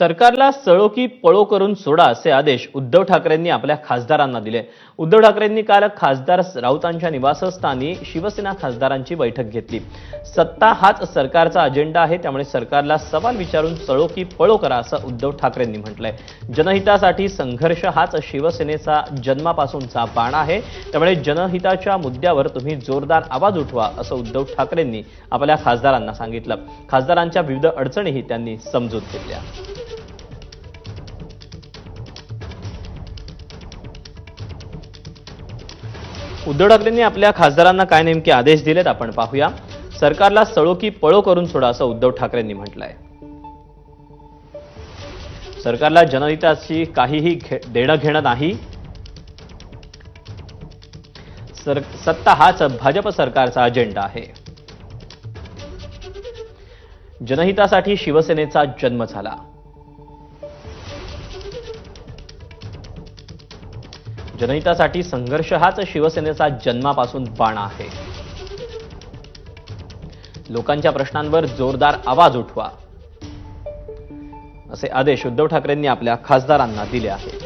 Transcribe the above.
सरकारला सळो की पळो करून सोडा असे आदेश उद्धव ठाकरेंनी आपल्या खासदारांना दिले. उद्धव ठाकरेंनी काल खासदार राऊतांच्या निवासस्थानी शिवसेना खासदारांची बैठक घेतली. सत्ता हाच सरकारचा अजेंडा आहे त्यामुळे सरकारला सवाल विचारून सळो की पळो करा असं उद्धव ठाकरेंनी म्हटलंय. जनहितासाठी संघर्ष हाच शिवसेनेचा जन्मापासूनचा बाण आहे त्यामुळे जनहिताच्या मुद्द्यावर तुम्ही जोरदार आवाज उठवा असं उद्धव ठाकरेंनी आपल्या खासदारांना सांगितलं. खासदारांच्या विविध अडचणीही त्यांनी समजून घेतल्या. उद्धव ठाकरेंनी आपल्या खासदारांना काय नेमके आदेश दिलेत आपण पाहूया. सरकारला सळो की पळो करून सोडा असं उद्धव ठाकरेंनी म्हटलंय. सरकारला जनहिताची काहीही घे- देणं घेणं नाही. सर सत्ता हाच भाजप सरकारचा अजेंडा आहे. जनहितासाठी शिवसेनेचा जन्म झाला. जनहितासाठी संघर्ष हाच शिवसेनेचा जन्मापासून बाणा आहे. लोकांच्या प्रश्नांवर जोरदार आवाज उठवा असे आदेश उद्धव ठाकरेंनी आपल्या खासदारांना दिले आहेत.